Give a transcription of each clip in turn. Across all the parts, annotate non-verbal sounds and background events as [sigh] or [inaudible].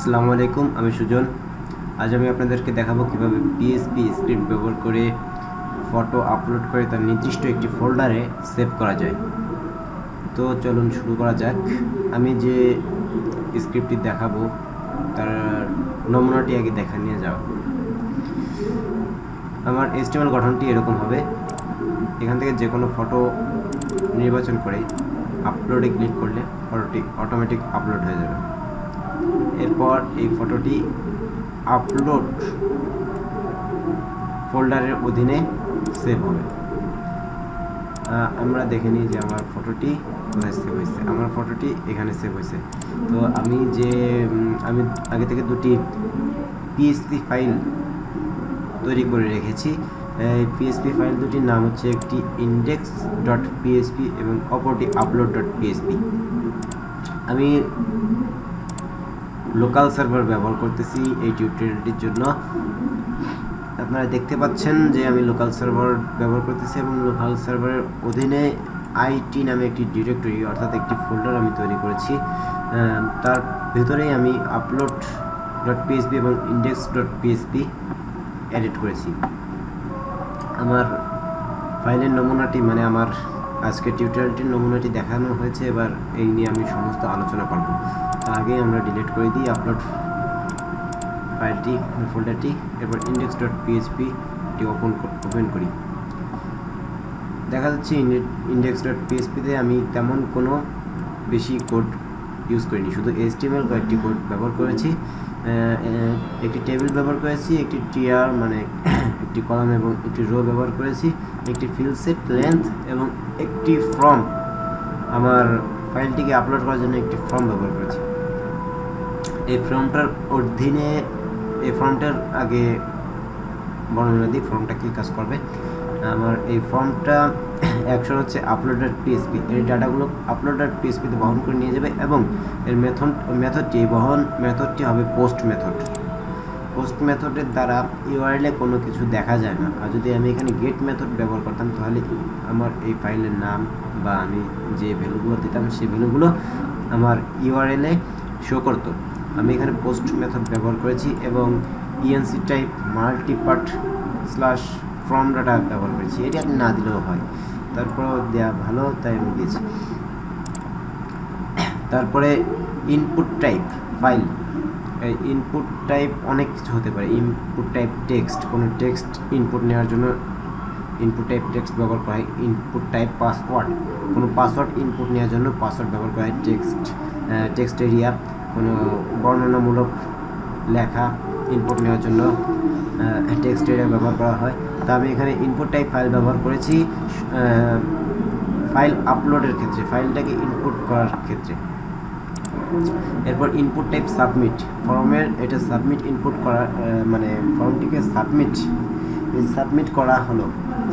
আসসালামু আলাইকুম, আমি সুজন। আজ আমি আপনাদেরকে দেখাবো কীভাবে পিএসপি স্ক্রিপ্ট ব্যবহার করে ফটো আপলোড করে তার নির্দিষ্ট একটি ফোল্ডারে সেভ করা যায়। তো চলুন শুরু করা যাক। আমি যে স্ক্রিপ্টটি দেখাবো, তার নমুনাটি আগে দেখা নিয়ে যাও। আমার এস্টিমেল গঠনটি এরকম হবে। এখান থেকে যে কোনো ফটো নির্বাচন করে আপলোডে ক্লিক করলে ফটোটি অটোমেটিক আপলোড হয়ে যাবে। এরপর এই ফটোটি আপলোড ফোল্ডারের অধীনে সেভ হবে। আমরা দেখে নিই যে আমার ফটোটি কোথায় সেভ হয়েছে। আমার ফটোটি এখানে সেভ হয়েছে। তো আমি যে আমি আগে থেকে দুটি পিএসপি ফাইল তৈরি করে রেখেছি। এই পিএসপি ফাইল দুটির নাম হচ্ছে একটি ইন্ডেক্স ডট পিএসপি এবং অপরটি আপলোড ডট পিএসপি আমি লোকাল সার্ভার ব্যবহার করতেছি এই টিউটোরিয়ালটির জন্য। আপনারা দেখতে পাচ্ছেন যে আমি লোকাল সার্ভার ব্যবহার করতেছি এবং লোকাল সার্ভারের অধীনে আইটি নামে একটি ডিরেক্টরি অর্থাৎ একটি ফোল্ডার আমি তৈরি করেছি। তার ভেতরেই আমি আপলোড ডট পিএসপি এবং ইন্ডেক্স ডট পিএসপি এডিট করেছি। আমার ফাইলের নমুনাটি মানে আমার আজকে টিউটোরিয়ালটির নমুনাটি দেখানো হয়েছে। এবার এই নিয়ে আমি সমস্ত আলোচনা করব। আগে আমরা ডিলিট করে দিই আপলোড ফাইলটি ফোল্ডারটি এরপর ইন্ডেক্স ডট পিএইচপিটি ওপেন ওপেন করি। দেখা যাচ্ছে ইন্ডেক্স ডট পিএইচপিতে আমি তেমন কোনো বেশি কোড ইউজ করিনি, শুধু এইচটিএমএল কয়েকটি কোড ব্যবহার করেছি। একটি [coughs] টেবিল ব্যবহার করেছি, একটি টিআর মানে একটি কলাম এবং একটি রো ব্যবহার করেছি, একটি ফিল সেট লেন্থ এবং একটি ফর্ম আমার ফাইলটিকে আপলোড করার জন্য একটি ফর্ম ব্যবহার করেছি। এই ফর্মটার অধীনে, এই ফর্মটার আগে বর্ণনা দিই, ফর্মটা কী কাজ করবে। আমার এই ফর্মটা অ্যাকশন হচ্ছে আপলোডার পিএসপি এই ডাটাগুলো আপলোডার পিএসপিতে বহন করে নিয়ে যাবে এবং এর মেথড মেথডটি বহন মেথডটি হবে পোস্ট মেথড পোস্ট মেথডের দ্বারা ইউআরএলে কোনো কিছু দেখা যায় না। আর যদি আমি এখানে গেট মেথড ব্যবহার করতাম, তাহলে আমার এই ফাইলের নাম বা আমি যে ভ্যালুগুলো দিতাম, সেই ভ্যালুগুলো আমার ইউআরএলে শো করতো। আমি এখানে পোস্ট মেথড ব্যবহার করেছি এবং enc type multipart slash form data ব্যবহার করেছি। এটি আপনি না দিলেও হয়। তারপরেও দেওয়া ভালো, তাই আমি দিয়েছি। তারপরে input type file input type অনেক কিছু হতে পারে। ইনপুট টাইপ টেক্সট কোনো টেক্সট ইনপুট নেওয়ার জন্য ইনপুট টাইপ টেক্সট ব্যবহার করা হয়। ইনপুট টাইপ পাসওয়ার্ড কোনো পাসওয়ার্ড ইনপুট নেওয়ার জন্য পাসওয়ার্ড ব্যবহার করা হয়। টেক্সট টেক্সট এরিয়া কোনো বর্ণনামূলক লেখা ইনপুট নেওয়ার জন্য টেক্সট এরিয়া ব্যবহার করা হয়। তা আমি এখানে ইনপুট টাইপ ফাইল ব্যবহার করেছি ফাইল আপলোডের ক্ষেত্রে ফাইলটাকে ইনপুট করার ক্ষেত্রে। এরপর ইনপুট টাইপ সাবমিট ফর্মের এটা সাবমিট ইনপুট করা মানে ফর্মটিকে সাবমিট সাবমিট করা হলো।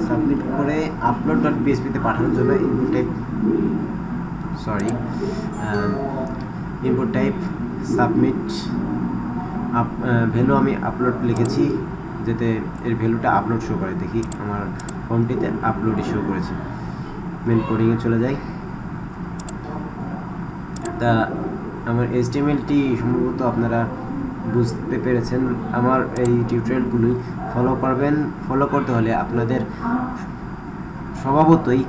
সাবমিট করে আপলোড ডট পিএসপিতে পাঠানোর জন্য input type sorry input type submit value আমি আপলোড লিখেছি, যাতে এর ভ্যালুটা আপলোড শো করে। দেখি আমার ফর্মটিতে আপলোডই শো করেছে। মেন কোডিংয়ে চলে যাই। তা আমার এইচটিএমএলটি সম্ভবত আপনারা বুঝতে পেরেছেন। আমার এই টিউটোরিয়ালগুলি ফলো করবেন। ফলো করতে হলে আপনাদের স্বভাবতই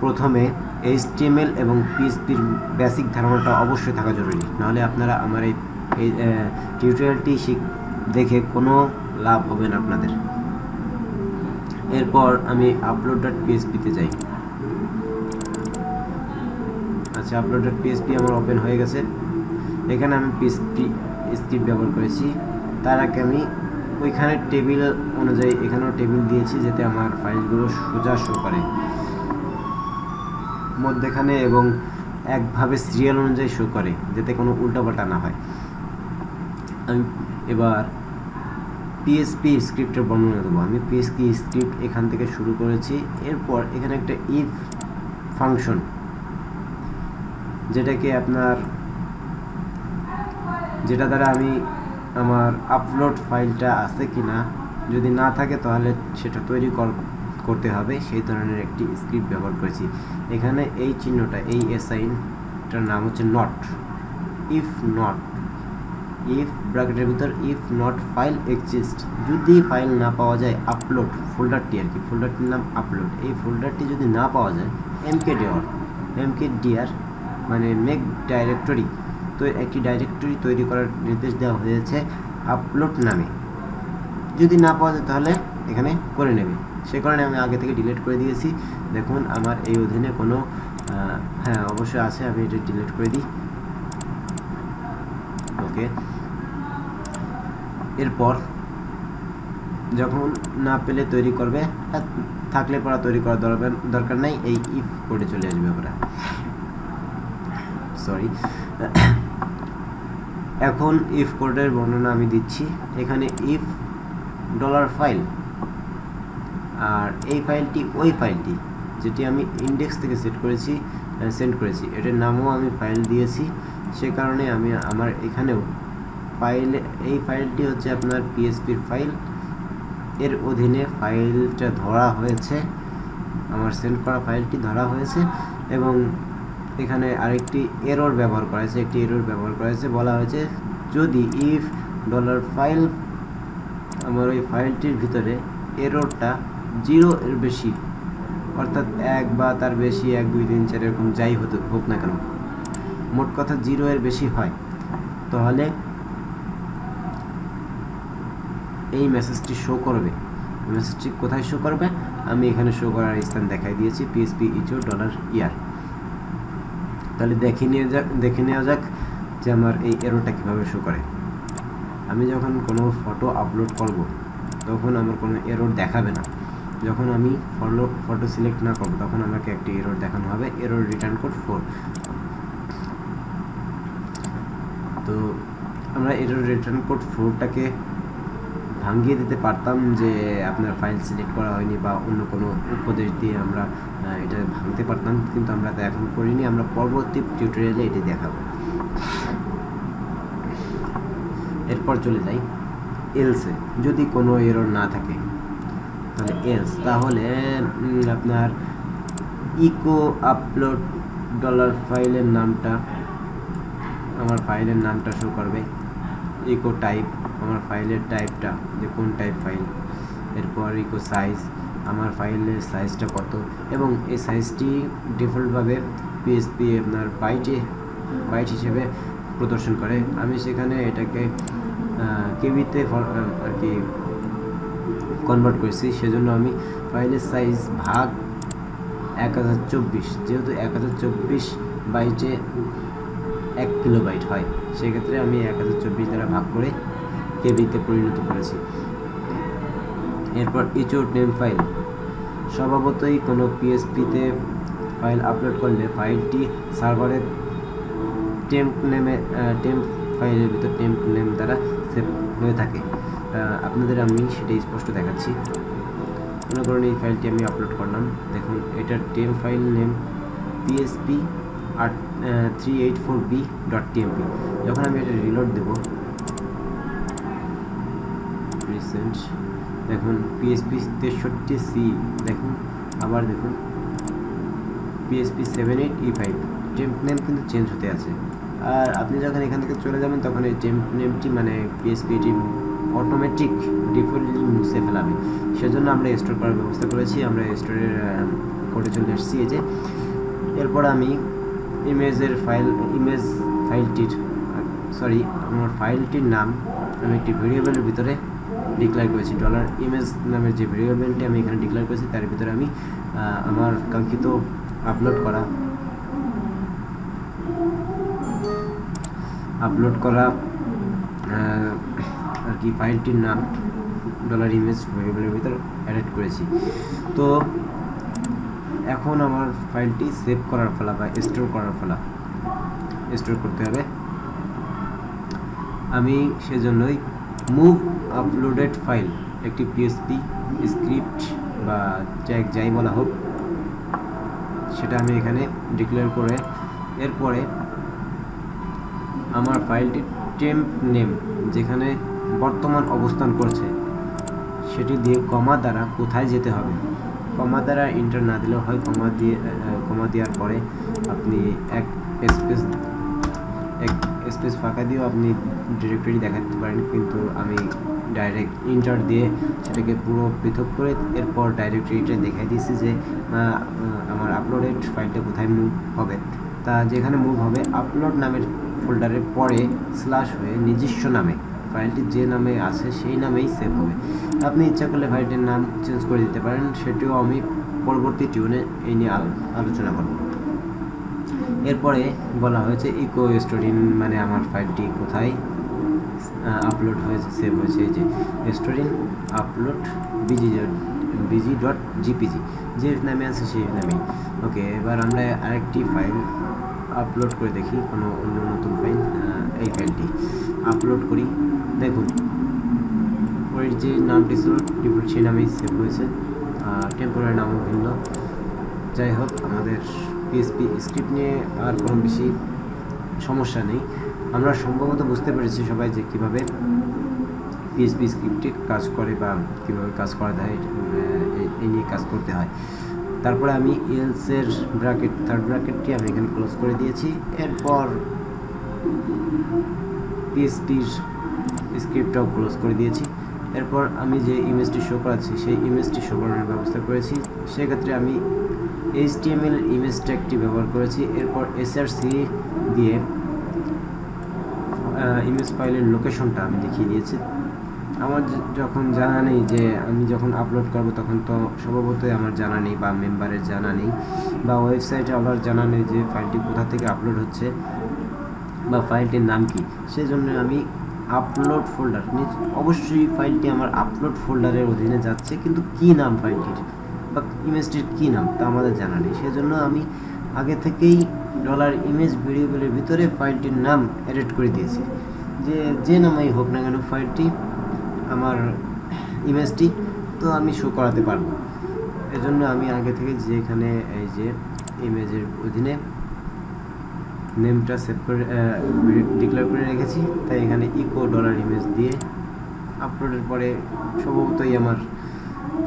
প্রথমে এইচটিএমএল এবং পিএসপির বেসিক ধারণাটা অবশ্যই থাকা জরুরি। নাহলে আপনারা আমার এই টিউটোরিয়ালটি শিখ, দেখে কোনো লাভ হবে না আপনাদের। এরপর আমি আপলোড ডট পিএসপিতে যাই। আচ্ছা আপলোড ডট পিএসপি আমার ওপেন হয়ে গেছে। এখানে আমি পিএসপি স্ক্রিপ্ট ব্যবহার করেছি। তার আগে আমি ওইখানে টেবিল অনুযায়ী এখানেও টেবিল দিয়েছি, যাতে আমার ফাইলগুলো সোজা শো করে। মধ্যেখানে এবং একভাবে সিরিয়াল অনুযায়ী শো করে, যাতে কোনো উল্টাপাল্টা না হয়। আমি এবার পিএসপি স্ক্রিপ্টের বর্ণনা দেবো। আমি পিএসপি স্ক্রিপ্ট এখান থেকে শুরু করেছি। এরপর এখানে একটা ইফ ফাংশন যেটাকে আপনার, যেটা দ্বারা আমি আমার আপলোড ফাইলটা আছে কি না যদি না থাকে তাহলে সেটা তৈরি করতে হবে, সেই ধরনের একটি স্ক্রিপ্ট ব্যবহার করেছি। এখানে এই চিহ্নটা, এই এসাইনটার নাম হচ্ছে নট ইফ নট ইফ ব্র্যাকেটের ভিতর ইফ নট ফাইল এক্সিস্ট যদি ফাইল না পাওয়া যায় আপলোড ফোল্ডারটি আর কি ফোল্ডারটির নাম আপলোড এই ফোল্ডারটি যদি না পাওয়া যায় এমকে ডিআর এমকে ডিআর মানে মেক ডাইরেক্টরি তো একটি ডাইরেক্টরি তৈরি করার নির্দেশ দেওয়া হয়েছে আপলোড নামে। যদি না পাওয়া যায় তাহলে এখানে করে নেবে। সে কারণে আমি আগে থেকে ডিলিট করে দিয়েছি। দেখুন, আমার এই অধীনে কোনো হ্যাঁ অবশ্যই আছে, আমি এটা ডিলিট করে দিই। ওকে। এরপর, যখন না পেলে তৈরি করবে থাকলে পড়া তৈরি করার দরকার নেই, এই ইফ কোডে চলে আসবে আমরা সরি এখন ইফ কোডের বর্ণনা আমি দিচ্ছি। এখানে ইফ ডলার ফাইল আর এই ফাইলটি ওই ফাইলটি, যেটি আমি ইন্ডেক্স থেকে সেট করেছি সেন্ড করেছি, এটার নামও আমি ফাইল দিয়েছি। সে কারণে আমি আমার এখানেও ফাইল এই ফাইলটি হচ্ছে আপনার পিএসপির ফাইল এর অধীনে ফাইলটা ধরা হয়েছে, আমার সেন্ড করা ফাইলটি ধরা হয়েছে এবং এখানে আরেকটি এরর ব্যবহার করা হয়েছে, একটি এরর ব্যবহার করা হয়েছে। বলা হয়েছে, যদি ইফ ডলার ফাইল আমার ওই ফাইলটির ভিতরে এররটা জিরো এর বেশি। অর্থাৎ এক বা তার বেশি, এক, দুই, তিন, চার, এরকম যাই হতে হোক না কেন। মোট কথা জিরো এর বেশি হয়। তাহলে এই মেসেজটি শো করবে। মেসেজটি কোথায় শো করবে? আমি এখানে শো করার স্থান দেখাই দিয়েছি পিএসপি ইচো ডলার ইয়ার তাহলে দেখে নিয়ে যাক দেখে নেওয়া যাক যে আমার এই এরোটা কীভাবে শো করে। আমি যখন কোনো ফটো আপলোড করব, তখন আমার কোনো এরর দেখাবে না। যখন আমি ফলো ফটো সিলেক্ট না করব, তখন আমাকে একটি এরর দেখানো হবে এরর রিটার্ন কোড ফোর তো আমরা এরর রিটার্ন কোড ফোরটাকে ভাঙিয়ে দিতে পারতাম যে আপনার ফাইল সিলেক্ট করা হয়নি বা অন্য কোনো উপদেশ দিয়ে আমরা এটা ভাঙতে পারতাম, কিন্তু আমরা তা এখন করিনি, আমরা পরবর্তী টিউটোরিয়ালে এটি দেখাবো। এরপর চলে যাই। এলসে যদি কোনো এরর না থাকে তাহলে এলস তাহলে আপনার ইকো আপলোড ডলার ফাইলের নামটা, আমার ফাইলের নামটা শো করবে। ইকো টাইপ আমার ফাইলের টাইপটা যে কোন টাইপ ফাইল এরপর ইকো সাইজ আমার ফাইলের সাইজটা কত? এবং এই সাইজটি ডিফল্টভাবে পিএসপি আপনার বাইটে বাইট হিসেবে প্রদর্শন করে। আমি সেখানে এটাকে কেবিতে আর কি কনভার্ট করেছি, সেজন্য আমি ফাইলের সাইজ ভাগ এক হাজার চব্বিশ। যেহেতু এক হাজার চব্বিশ বাইটে এক কিলোবাইট হয়, সেক্ষেত্রে আমি এক হাজার চব্বিশ দ্বারা ভাগ করে কেবিতে পরিণত করেছি। এরপর ইচোট নেম ফাইল স্বভাবতই কোনো পিএসপিতে ফাইল আপলোড করলে ফাইলটি সার্ভারের টেম্প নেমে টেম্প ফাইলের ভিতর টেম্প নেম দ্বারা সেভ হয়ে থাকে। আপনাদের আমি সেটা স্পষ্ট দেখাচ্ছি। মনে করুন এই ফাইলটি আমি আপলোড করলাম। দেখুন, এটার টেম ফাইল নেম পিএসপি আট three eight four B dot যখন আমি এটা রিলোড দেবো রিসেন্ট দেখুন পিএসপি তেষট্টি সি দেখুন, আবার দেখুন PHP seven eight E five temp name কিন্তু চেঞ্জ হতে আছে। আর আপনি যখন এখান থেকে চলে যাবেন, তখন এই টেম্প নেমটি মানে পিএসপিটি অটোমেটিক ডিফল্টলি মুছে ফেলাবে। সেজন্য আমরা স্টোর করার ব্যবস্থা করেছি। আমরা স্টোরের কোডে চলে এসেছি যে। এরপর আমি ইমেজের ফাইল ইমেজ ফাইলটির সরি আমার ফাইলটির নাম আমি একটি ভেরিয়েবলের ভিতরে ডিক্লেয়ার করেছি। ডলার ইমেজ নামের যে ভেরিয়েবলটি আমি এখানে ডিক্লেয়ার করেছি, তার ভিতরে আমি আমার কাঙ্ক্ষিত আপলোড করা আপলোড করা কি ফাইলটির নাম ডলার ইমেজ ভেরিয়েবলের ভিতর অ্যাড করেছি। তো এখন আমার ফাইলটি সেভ করার ফলা বা স্টোর করার ফলা স্টোর করতে হবে। আমি সেজন্যই মুভ আপলোডেড ফাইল একটি পিএসপি স্ক্রিপ্ট বা জ্যাক যাই বলা হোক, সেটা আমি এখানে ডিক্লেয়ার করে এরপরে আমার ফাইলটি টেম্প নেম যেখানে বর্তমান অবস্থান করছে। সেটি দিয়ে কমা দ্বারা কোথায় যেতে হবে? কমা দ্বারা ইন্টার না দিলেও হয়, কমা দিয়ে কমা দেওয়ার পরে আপনি এক স্পেস এক স্পেস ফাঁকা দিয়েও আপনি ডিরেক্টরি দেখাতে পারেন। কিন্তু আমি ডাইরেক্ট ইন্টার দিয়ে সেটাকে পুরো পৃথক করে এরপর ডাইরেক্টরিটা দেখাই দিয়েছি যে আমার আপলোডেড ফাইলটা কোথায় মুভ হবে। তা যেখানে মুভ হবে আপলোড নামের ফোল্ডারের পরে স্ল্যাশ হয়ে নিজস্ব নামে ফাইলটি যে নামে আছে, সেই নামেই সেভ হবে। আপনি ইচ্ছা করলে ফাইলটির নাম চেঞ্জ করে দিতে পারেন, সেটিও আমি পরবর্তী টিউনে এই নিয়ে আলোচনা করব। এরপরে বলা হয়েছে ইকো স্টোরিন মানে আমার ফাইলটি কোথায়? আপলোড হয়েছে সেভ হয়েছে যে স্টোরিন upload BG BG dot JPG যে নামে আছে, সেই নামেই। ওকে এবার আমরা আরেকটি ফাইল আপলোড করে দেখি, কোনো অন্য নতুন ফাইল এই ফাইলটি আপলোড করি। দেখুন, ওর যে নামটি ছিল ডিফল্ট সেই নামেই সেভ হয়েছে টেম্পোরারি নামও ভিন্ন। যাই হোক, আমাদের পিএসপি স্ক্রিপ্ট নিয়ে আর কোনো বেশি সমস্যা নেই। আমরা সম্ভবত বুঝতে পেরেছি সবাই যে কীভাবে পিএসপি স্ক্রিপ্টে কাজ করে বা কীভাবে কাজ করা যায় এই নিয়ে কাজ করতে হয়। তারপরে আমি এলসের ব্র্যাকেট থার্ড ব্র্যাকেটটি আমি এখানে ক্লোজ করে দিয়েছি। এরপর পিএসপির স্ক্রিপ্টটাও ক্লোজ করে দিয়েছি। এরপর আমি যে ইমেজটি শো করাচ্ছি, সেই ইমেজটি শো করানোর ব্যবস্থা করেছি। সেক্ষেত্রে আমি এইচটিএমএল ইমেজ ট্যাগটি ব্যবহার করেছি। এরপর এসআরসি দিয়ে ইমেজ ফাইলের লোকেশনটা আমি দেখিয়ে দিয়েছি। আমার যখন জানা নেই যে আমি যখন আপলোড করব, তখন তো স্বভাবতই আমার জানা নেই বা মেম্বারের জানা নেই বা ওয়েবসাইটে আমার জানা নেই যে ফাইলটি কোথা থেকে আপলোড হচ্ছে বা ফাইলটির নাম কি। সেজন্য আমি আপলোড ফোল্ডার অবশ্যই ফাইলটি আমার আপলোড ফোল্ডারের অধীনে যাচ্ছে, কিন্তু কি নাম ফাইলটির বা ইমেজটির কী নাম? তা আমাদের জানা নেই। সেজন্য আমি আগে থেকেই ডলার ইমেজ ভেরিয়েবলের ভিতরে ফাইলটির নাম এডিট করে দিয়েছি। যে যে নামেই হোক না কেন ফাইলটি আমার ইমেজটি তো আমি শো করাতে পারব। এজন্য আমি আগে থেকে যেখানে এই যে ইমেজের অধীনে নেমটা সেভ করে ডিক্লেয়ার করে রেখেছি। তাই এখানে ইকো ডলার ইমেজ দিয়ে আপলোডের পরে সম্ভবতই আমার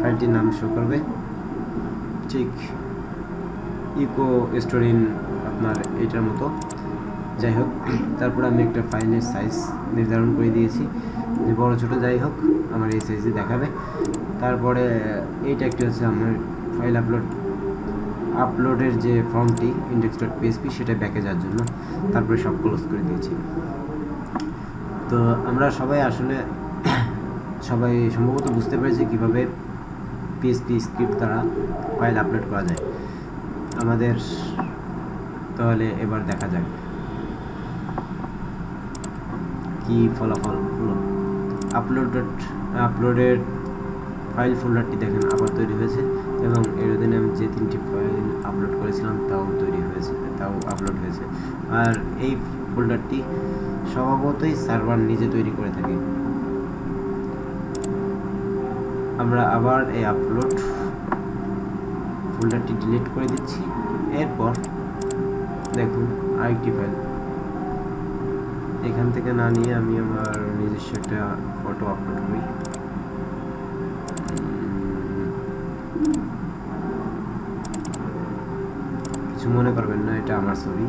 ফাইলটির নাম শো করবে। ঠিক ইকো স্টোরিন আপনার এটার মতো। যাই হোক, তারপর আমি একটা ফাইলের সাইজ নির্ধারণ করে দিয়েছি। যে বড় ছোটো যাই হোক, আমার এই সাইজে দেখাবে। তারপরে, এইটা একটি হচ্ছে আমার ফাইল আপলোড আপলোডের যে ফর্মটি ইন্ডেক্স ডট পিএসপি সেটা ব্যাকে যাওয়ার জন্য। তারপরে সব ক্লোজ করে দিয়েছি। তো আমরা সবাই আসলে [coughs] সবাই সম্ভবত বুঝতে পেরেছি কীভাবে পিএসপি স্ক্রিপ্ট দ্বারা ফাইল আপলোড করা যায়। আমাদের তাহলে এবার দেখা যাক কি ফলাফল হলো আপলোড আপলোডের ফাইল ফোল্ডারটি দেখেন আবার তৈরি হয়েছে। এবং এর অধীনে আমি যে তিনটি ফাইল আপলোড করেছিলাম, তাও তৈরি হয়েছে, তাও আপলোড হয়েছে। আর এই ফোল্ডারটি স্বভাবতই সার্ভার নিজে তৈরি করে থাকে। আমরা আবার এই আপলোড ফোল্ডারটি ডিলিট করে দিচ্ছি। এরপর দেখুন আরেকটি ফাইল এখান থেকে না নিয়ে আমি আমার নিজস্ব একটা ফটো আপলোড করি। কিছু মনে করবেন না এটা আমার ছবি।